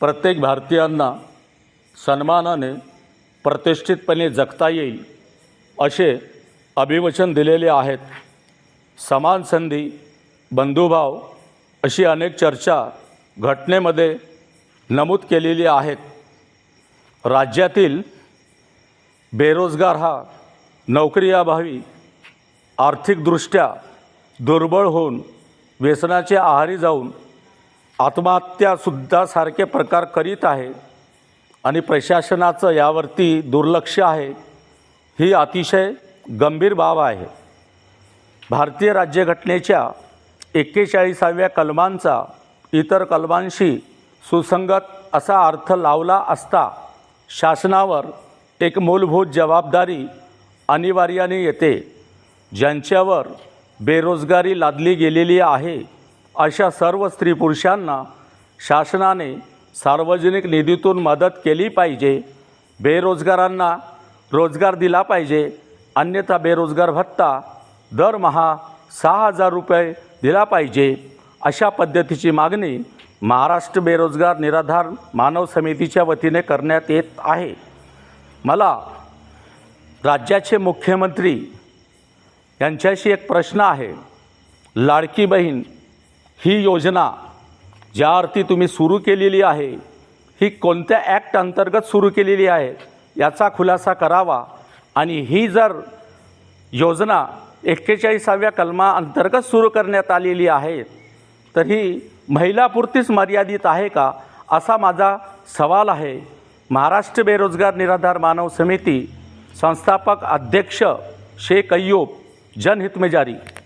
प्रत्येक भारतीयांना सन्मानाने प्रतिष्ठितपणे जगता येईल असे अभिवचन दिलेले आहेत. समान संधी बंधुभाव अशी अनेक चर्चा घटनेमध्ये नमूद केलेली आहेत. राज्यातील बेरोजगार हा नोकरीअभावी आर्थिकदृष्ट्या दुर्बळ होऊन व्यसनाचे आहारी जाऊन आत्महत्यासुद्धा सारखे प्रकार करीत आहे आणि प्रशासनाचं यावरती दुर्लक्ष आहे ही अतिशय गंभीर बाब आहे. भारतीय राज्यघटनेच्या एक्केचाळीसाव्या कलमांचा इतर कलमांशी सुसंगत असा अर्थ लावला असता शासनावर एक मूलभूत जबाबदारी अनिवार्याने येते ज्यांच्यावर बेरोजगारी लादली गेलेली आहे. अशा सर्व स्त्री पुरुषांना शासनाने सार्वजनिक निधीतून मदत केली पाहिजे. बेरोजगारांना रोजगार दिला पाहिजे. अन्यथा बेरोजगार भत्ता दरमहा सहा हजार रुपये दिला पाहिजे. अशा पद्धतीची मागणी महाराष्ट्र बेरोजगार निराधार मानव समितीच्या वतीने करण्यात येत आहे. मला राज्याचे मुख्यमंत्री यांच्याशी एक प्रश्न आहे. लाडकी बहीण ही योजना ज्या अर्थी तुम्ही सुरू केलेली आहे ही कोणत्या ॲक्ट अंतर्गत सुरू केलेली आहे याचा खुलासा करावा. आणि ही जर योजना एक्केचाळीसाव्या कलमा अंतर्गत सुरू करण्यात आलेली आहे तर ही महिलापुरतीच मर्यादित आहे का असा माझा सवाल आहे. महाराष्ट्र बेरोजगार निराधार मानव समिती संस्थापक अध्यक्ष शेख अय्यूब जनहित में जारी